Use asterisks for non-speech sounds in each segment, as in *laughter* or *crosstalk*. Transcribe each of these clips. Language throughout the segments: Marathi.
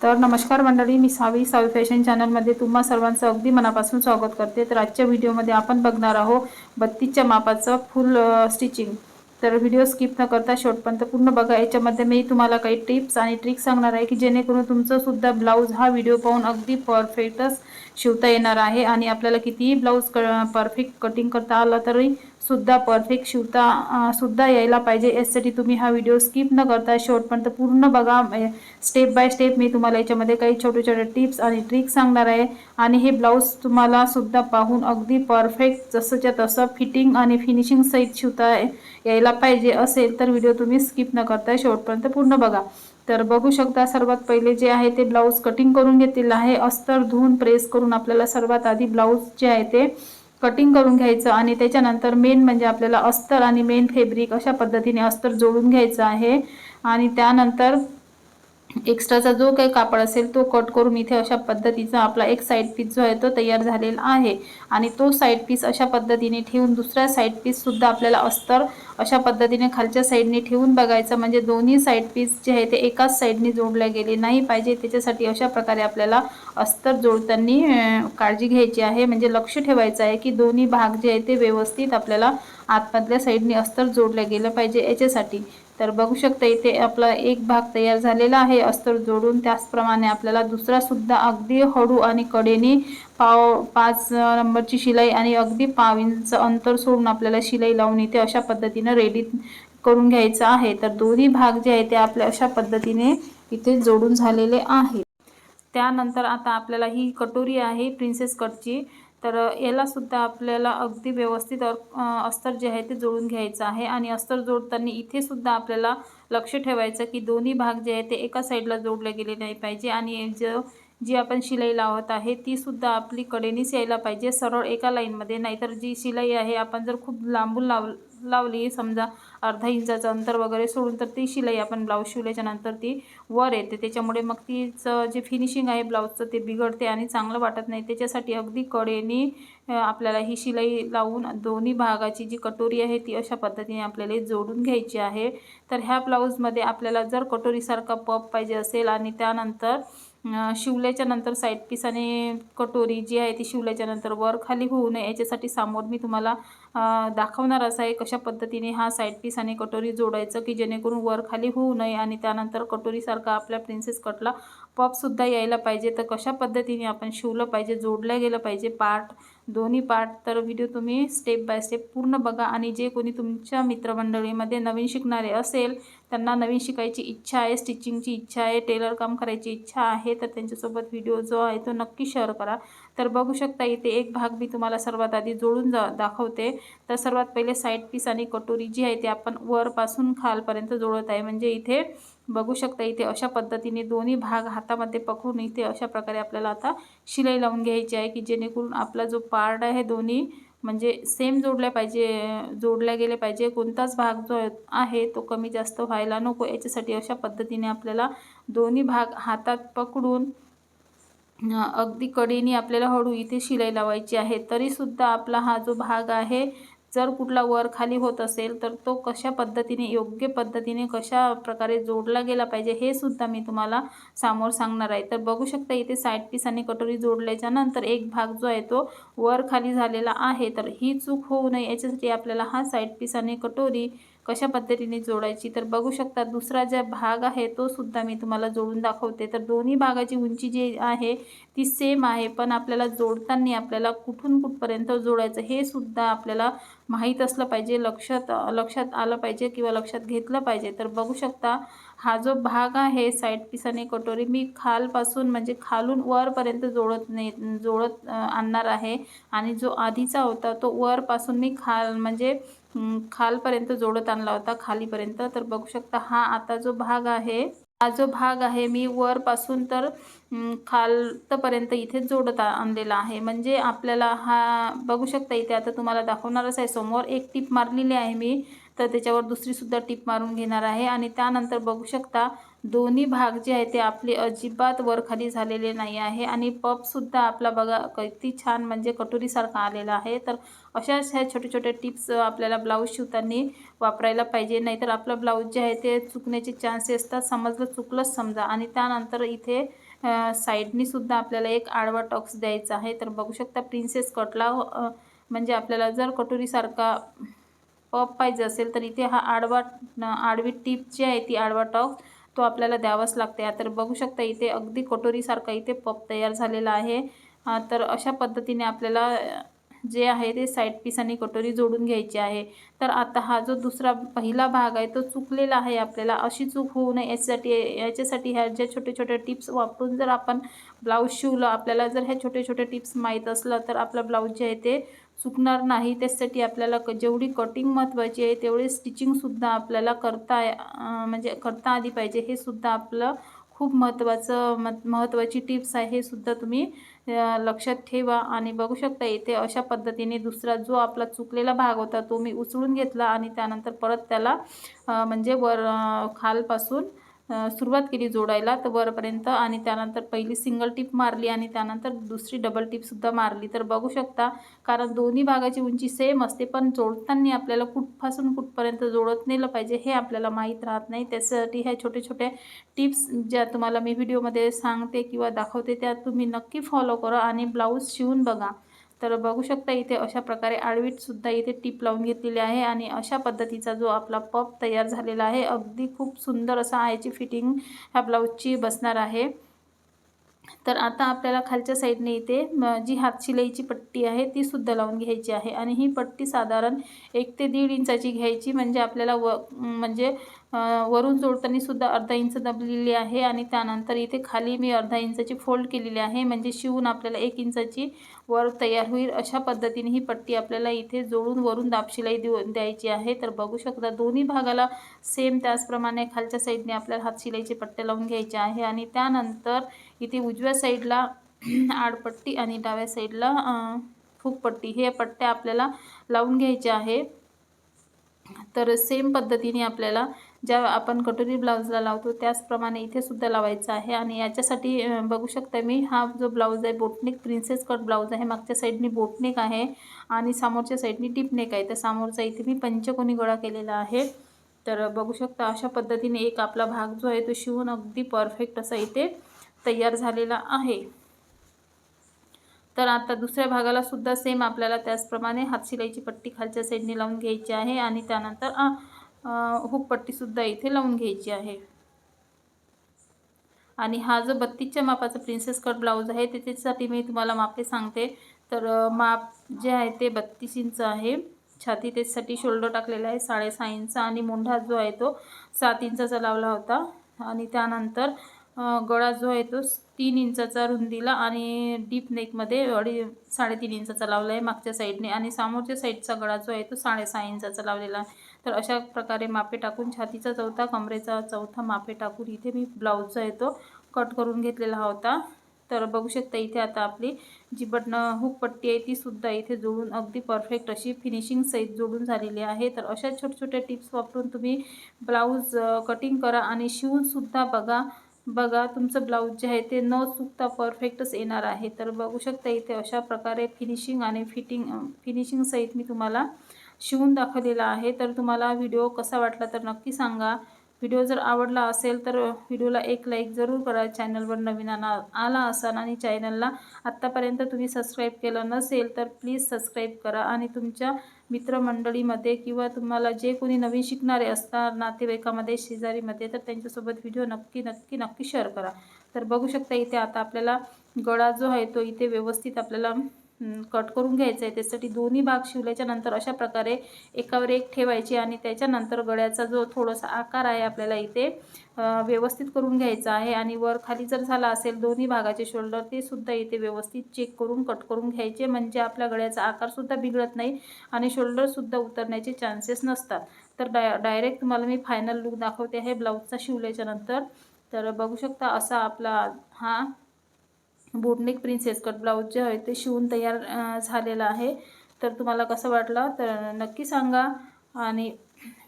तर नमस्कार मंडळी मी सावी सावी फॅशन चॅनलमध्ये तुम्हा सर्वांचं अगदी मनापासून स्वागत करते. तर आजच्या व्हिडिओमध्ये आपण बघणार आहोत बत्तीसच्या मापाचं फुल स्टिचिंग. तर व्हिडिओ स्किप न करता शेवटपर्यंत पूर्ण बघा. याच्यामध्ये मी तुम्हाला काही टिप्स आणि ट्रिक्स सांगणार आहे की जेणेकरून तुमचंसुद्धा ब्लाऊज हा व्हिडिओ पाहून अगदी परफेक्टच शिवता येणार आहे आणि आपल्याला कितीही ब्लाऊज क परफेक्ट कटिंग करता आलं तरी सुद्धा परफेक्ट शिवता सुद्धा यायला पाहिजे. यासाठी तुम्ही हा व्हिडिओ स्किप न करता शेवटपर्यंत पूर्ण बघा. स्टेप बाय स्टेप मी तुम्हाला याच्यामध्ये काही छोटे छोटे टिप्स आणि ट्रिक्स सांगणार आहे. आणि हे ब्लाऊज तुम्हाला सुद्धा पाहून अगदी परफेक्ट जसंच्या तसं फिटिंग आणि फिनिशिंग सहित शिवता यायला पाहिजे असेल तर व्हिडिओ तुम्ही स्किप न करता शेवटपर्यंत पूर्ण बघा. तर बघू शकता सर्वात पहिले जे आहे ते ब्लाऊज कटिंग करून घेतलेलं आहे. अस्तर धुवून प्रेस करून आपल्याला सर्वात आधी ब्लाऊज जे आहे ते कटिंग करून घ्यायचं आणि त्याच्यानंतर मेन म्हणजे आपल्याला अस्तर आणि मेन फेब्रिक अशा पद्धतीने अस्तर जोडून घ्यायचं आहे. आणि त्यानंतर एक्स्ट्राचा जो काही कापड असेल तो कट करून इथे अशा पद्धतीचा आपला एक साईड पीस जो आहे तो तयार झालेला आहे. आणि तो साईड पीस अशा पद्धतीने ठेवून दुसऱ्या साईड पीससुद्धा आपल्याला अस्तर अशा पद्धतीने खालच्या साईडने ठेवून बघायचं म्हणजे दोन्ही साईड पीस जे आहे ते एकाच साईडने जोडल्या गेले नाही पाहिजे. त्याच्यासाठी अशा प्रकारे आपल्याला अस्तर जोडताना काळजी घ्यायची आहे. म्हणजे लक्ष ठेवायचं आहे की दोन्ही भाग जे आहे ते व्यवस्थित आपल्याला आतमधल्या साईडने अस्तर जोडल्या गेलं पाहिजे याच्यासाठी. तर बघू शकता इथे आपला एक भाग तयार झालेला आहे. अस्तर जोडून त्याचप्रमाणे आपल्याला दुसरा सुद्धा अगदी हळू आणि कडेने पाव पाच नंबरची शिलाई आणि अगदी पाव इंच अंतर सोडून आपल्याला शिलाई लावून इथे अशा पद्धतीनं रेडी करून घ्यायचं आहे. तर दोन्ही भाग जे आहे ते आपल्या अशा पद्धतीने इथे जोडून झालेले आहे त्यानंतर आता आपल्याला ही कटोरी आहे प्रिन्सेस कटची तर यालासुद्धा आपल्याला अगदी व्यवस्थित अस्तर जे आहे ते जोडून घ्यायचं आहे आणि अस्तर जोडताना इथेसुद्धा आपल्याला लक्ष ठेवायचं की दोन्ही भाग जे आहे ते एका साईडला जोडले गेले नाही पाहिजे आणि जो जी आपण शिलाई लावत आहे तीसुद्धा आपली कडेनीच यायला पाहिजे सरळ एका लाईनमध्ये. नाहीतर जी शिलाई आहे आपण जर खूप लांबून लाव लावली. समजा अर्धा इंचाचं अंतर वगैरे सोडून तर ती शिलाई आपण ब्लाऊज शिवल्याच्या नंतर ती वर येते. त्याच्यामुळे मग तीचं जे फिनिशिंग आहे ब्लाऊजचं ते बिघडते आणि चांगलं वाटत नाही. त्याच्यासाठी अगदी कडेने आपल्याला ही शिलाई लावून दोन्ही भागाची जी कटोरी आहे ती अशा पद्धतीने आपल्याला जोडून घ्यायची आहे. तर ह्या ब्लाऊजमध्ये आपल्याला जर कटोरीसारखा पप पाहिजे असेल आणि त्यानंतर शिवल्याच्या नंतर साईड पीस आणि कटोरी जी आहे ती शिवल्याच्या नंतर वर खाली होऊ नये याच्यासाठी समोर मी तुम्हाला दाखवणार असं आहे कशा पद्धतीने हा साईड पीस आणि कटोरी जोडायचं की जेणेकरून वर खाली होऊ नये आणि त्यानंतर कटोरीसारखा आपल्या प्रिन्सेस कटला पपसुद्धा यायला पाहिजे. तर कशा पद्धतीने आपण शिवलं पाहिजे जोडलं गेलं पाहिजे पार्ट दोन्ही पार्ट तर व्हिडिओ तुम्ही स्टेप बाय स्टेप पूर्ण बघा. आणि जे कोणी तुमच्या मित्रमंडळीमध्ये नवीन शिकणारे असेल त्यांना नवीन शिकायची इच्छा आहे स्टिचिंगची इच्छा आहे टेलर काम करायची इच्छा आहे तर त्यांच्यासोबत व्हिडिओ जो आहे तो नक्की शेअर करा. तर बघू शकता इथे एक भाग मी तुम्हाला सर्वात आधी जोडून जा दाखवते. तर सर्वात पहिले साईड पीस आणि कटोरी जी आहे ती आपण वरपासून खालपर्यंत जोडत आहे. म्हणजे इथे बघू शकता इथे अशा पद्धतीने दोन्ही भाग हातामध्ये पकडून इथे अशा प्रकारे आपल्याला आता शिलाई लावून घ्यायची आहे की जेणेकरून आपला जो पार्ट आहे दोन्ही म्हणजे सेम जोडल्या पाहिजे जोडल्या गेले पाहिजे. कोणताच भाग जो आहे तो कमी जास्त व्हायला नको. याच्यासाठी अशा पद्धतीने आपल्याला दोन्ही भाग हातात पकडून अगदी कडेने आपल्याला हळू इथे शिलाई लावायची आहे. तरीसुद्धा आपला हा जो भाग आहे जर कुठला वर खाली होत असेल तर तो कशा पद्धतीने योग्य पद्धतीने कशा प्रकारे जोडला गेला पाहिजे हे सुद्धा मी तुम्हाला समोर सांगणार आहे. तर बघू शकता इथे साईड पीस आणि कटोरी जोडल्याच्या नंतर एक भाग जो आहे तो वर खाली झालेला आहे. तर ही चूक होऊ नये. याच्यासाठी आपल्याला हा साईड पीस आणि कटोरी कशा पद्धतीने जोडायची? तर बघू शकता दुसरा जो भाग आहे तो सुद्धा मी तुम्हाला जोडून दाखवते. तर दोन्ही भागाची उंची जी आहे ती सेम आहे पण आपल्याला जोडताना आपल्याला कुठून कुठपर्यंत जोडायचं हे सुद्धा आपल्याला माहीत असलं पाहिजे लक्षात लक्षात आलं पाहिजे किंवा लक्षात घेतलं पाहिजे. तर बघू शकता हा जो भाग आहे साईड पीस आणि कटोरी मी खालपासून म्हणजे खालून वरपर्यंत जोडत नाही जोडत आणणार आहे. आणि जो आधीचा होता तो वरपासून मी खाल म्हणजे खालपर्यंत जोडत आणला होता खालीपर्यंत. तर बघू शकता हा आता जो भाग आहे हा जो भाग आहे मी वरपासून तर खालतपर्यंत इथे जोडत आणलेला आहे. म्हणजे आपल्याला हा बघू शकता इथे आता तुम्हाला दाखवणारच आहे समोर एक टीप मारलेली आहे मी. तर त्याच्यावर दुसरीसुद्धा टीप मारून घेणार आहे. आणि त्यानंतर बघू शकता दोन्ही भाग जे आहे ते आपले अजिबात वरखाली झालेले नाही आहे आणि पपसुद्धा आपला बघा किती छान म्हणजे कटोरीसारखा आलेला आहे. तर अशाच ह्या छोटे छोटे टिप्स आपल्याला ब्लाऊज शिवताना वापरायला पाहिजे. नाहीतर आपलं ब्लाऊज जे आहे ते चुकण्याचे चान्सेस असतात. समजलं चुकलंच समजा. आणि त्यानंतर इथे साईडनीसुद्धा आपल्याला एक आडवा टॉक्स द्यायचा आहे. तर बघू शकता प्रिन्सेस कटला म्हणजे आपल्याला जर कटोरीसारखा पप पाहिजे असेल तर इथे हा आडवा आडवी टीप जी आहे ती आडवा टॉक्स. तो आपल्याला द्यावाच लागते. तर बघू शकता इथे अगदी कटोरीसारखा इथे पप तयार झालेला आहे. तर अशा पद्धतीने आपल्याला जे आहे ते साईड पीस आणि कटोरी जोडून घ्यायची आहे. तर आता हा जो दुसरा पहिला भाग आहे तो चुकलेला आहे आपल्याला. अशी चूक होऊ नये याच्यासाठी याच्यासाठी ह्या ज्या छोटे छोटे टिप्स वापरून जर आपण ब्लाऊज शिवलं आपल्याला जर ह्या छोटे छोटे टिप्स माहीत असलं तर आपला ब्लाऊज जे आहे ते चुकणार नाही. त्यासाठी आपल्याला क जेवढी कटिंग महत्त्वाची आहे तेवढी स्टिचिंगसुद्धा आपल्याला करता म्हणजे करता आली पाहिजे. हे सुद्धा आपलं खूप महत्त्वाचं म महत्त्वाची टिप्स आहे. हे सुद्धा तुम्ही लक्षात ठेवा आणि बघू शकता इथे अशा पद्धतीने दुसरा जो आपला चुकलेला भाग होता तो मी उचलून घेतला आणि त्यानंतर परत त्याला म्हणजे वर खालपासून सुरुवात केली जोडायला तर वरपर्यंत आणि त्यानंतर पहिली सिंगल टिप मारली आणि त्यानंतर दुसरी डबल टिपसुद्धा मारली. तर बघू शकता कारण दोन्ही भागाची उंची सेम असते पण जोडताना आपल्याला कुठपासून कुठपर्यंत जोडत नेलं पाहिजे हे आपल्याला माहीत राहत नाही. त्यासाठी ह्या छोटे छोटे टिप्स ज्या तुम्हाला मी व्हिडिओमध्ये सांगते किंवा दाखवते त्या तुम्ही नक्की फॉलो करा आणि ब्लाऊज शिवून बघा. तर बघू शकता इथे अशा प्रकारे आडवीटसुद्धा इथे टीप लावून घेतलेली आहे आणि अशा पद्धतीचा जो आपला पप तयार झालेला आहे अगदी खूप सुंदर असा आयची फिटिंग ह्या ब्लाऊजची बसणार आहे. तर आता आपल्याला खालच्या साईडने इथे जी हातशिलाईची पट्टी आहे ती सुद्धा लावून घ्यायची आहे आणि ही पट्टी साधारण एक ते दीड इंचाची घ्यायची म्हणजे आपल्याला व म्हणजे वरून जोडताना सुद्धा अर्धा इंच दबलेली आहे आणि त्यानंतर इथे खाली मी अर्धा इंचाची फोल्ड केलेली आहे. म्हणजे शिवून आपल्याला एक इंचाची वर तयार होईल अशा पद्धतीने ही पट्टी आपल्याला इथे जोडून वरून दाबशिलाई देऊ द्यायची आहे. तर बघू शकता दोन्ही भागाला सेम त्याचप्रमाणे खालच्या साईडने आपल्याला हात शिलाईचे पट्टे लावून घ्यायचे आहे. आणि त्यानंतर इथे उजव्या साईडला *clears throat* आडपट्टी आणि डाव्या साईडला फूकपट्टी हे पट्ट्या आपल्याला लावून घ्यायचे आहे. तर सेम पद्धतीने आपल्याला ज्या आपण कटोरी ब्लाऊजला लावतो त्याचप्रमाणे इथे सुद्धा लावायचं आहे. आणि याच्यासाठी बघू शकता मी हा जो ब्लाऊज आहे बोटनेक प्रिन्सेस कट ब्लाऊज आहे. मागच्या साईडनी बोटनेक आहे आणि समोरच्या साईडनी टिपनेक आहे. तर समोरचा इथे मी पंचकोनी गोळा केलेला आहे. तर बघू शकता अशा पद्धतीने एक आपला भाग जो आहे तो शिवून अगदी परफेक्ट असा इथे तयार झालेला आहे. तर आता दुसऱ्या भागाला सुद्धा सेम आपल्याला त्याचप्रमाणे हातशिलाईची पट्टी खालच्या साईडने लावून घ्यायची आहे. आणि त्यानंतर हुकपट्टीसुद्धा इथे लावून घ्यायची आहे. आणि हा जो बत्तीसच्या मापाचा प्रिन्सेस कट ब्लाऊज आहे त्याच्यासाठी मी तुम्हाला मापे सांगते. तर माप जे आहे ते बत्तीस इंच आहे. छाती त्याच्यासाठी शोल्डर टाकलेला आहे साडेसहा इंच. आणि मोंढा जो आहे तो सात इंचाचा लावला होता. आणि त्यानंतर गळा जो आहे तो तीन इंचाचा रुंदीला आणि डीप नेकमध्ये अडी साडेतीन इंचाचा लावला आहे मागच्या साईडने आणि समोरच्या साईडचा गळा जो आहे तो साडेसहा इंचाचा लावलेला आहे. तर अशा प्रकारे मापे टाकून छातीचा चौथा कमरेचा चौथा मापे टाकून इथे मी ब्लाऊजचा येतो आहे तो कट करून घेतलेला होता. तर बघू शकता इथे आता आपली जी बटणं हुक पट्टी आहे ती सुद्धा इथे जोडून अगदी परफेक्ट अशी फिनिशिंग सहित जोडून झालेली आहे. तर अशा छोट्या छोट्या टिप्स वापरून तुम्ही ब्लाऊज कटिंग करा आणि शिवूनसुद्धा बघा. बघा तुमचं ब्लाऊज जे आहे ते न चुकता परफेक्टच येणार आहे. तर बघू शकता इथे अशा प्रकारे फिनिशिंग आणि फिटिंग फिनिशिंग सहित मी तुम्हाला शिवून दाखवलेला आहे. तर तुम्हाला व्हिडिओ कसा वाटला तर नक्की सांगा. व्हिडिओ जर आवडला असेल तर व्हिडिओला एक लाईक जरूर करा. चॅनलवर नवीन आला आला असाल आणि चॅनलला आत्तापर्यंत तुम्ही सबस्क्राईब केलं नसेल तर प्लीज सबस्क्राईब करा. आणि तुमच्या मित्रमंडळीमध्ये किंवा तुम्हाला जे कोणी नवीन शिकणारे असतात नातेवाईकामध्ये शेजारीमध्ये तर त्यांच्यासोबत व्हिडिओ नक्की नक्की नक्की शेअर करा. तर बघू शकता इथे आता आपल्याला गळा जो आहे तो इथे व्यवस्थित आपल्याला कट करून घ्यायचं आहे त्यासाठी दोन्ही भाग शिवल्याच्या नंतर अशा प्रकारे एकावर एक ठेवायची आणि त्याच्यानंतर गळ्याचा जो थोडासा आकार आहे आपल्याला इथे व्यवस्थित करून घ्यायचा आहे. आणि वर खाली जर झाला असेल दोन्ही भागाचे शोल्डर ते सुद्धा इथे व्यवस्थित चेक करून कट करून घ्यायचे. म्हणजे आपल्या गळ्याचा आकारसुद्धा बिघडत नाही आणि शोल्डरसुद्धा उतरण्याचे चान्सेस नसतात. तर डाय डायरेक्ट तुम्हाला मी फायनल लुक दाखवते आहे ब्लाऊजचा शिवल्याच्यानंतर तर बघू शकता असा आपला हा बोटनेक प्रिन्सेस कट ब्लाऊज जे आहे ते शिवून तयार झालेलं आहे. तर तुम्हाला कसं वाटलं तर नक्की सांगा. आणि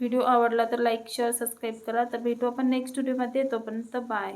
व्हिडिओ आवडला तर लाईक शेअर सबस्क्राईब करा. तर भेटू आपण नेक्स्ट व्हिडिओमध्ये तोपर्यंत बाय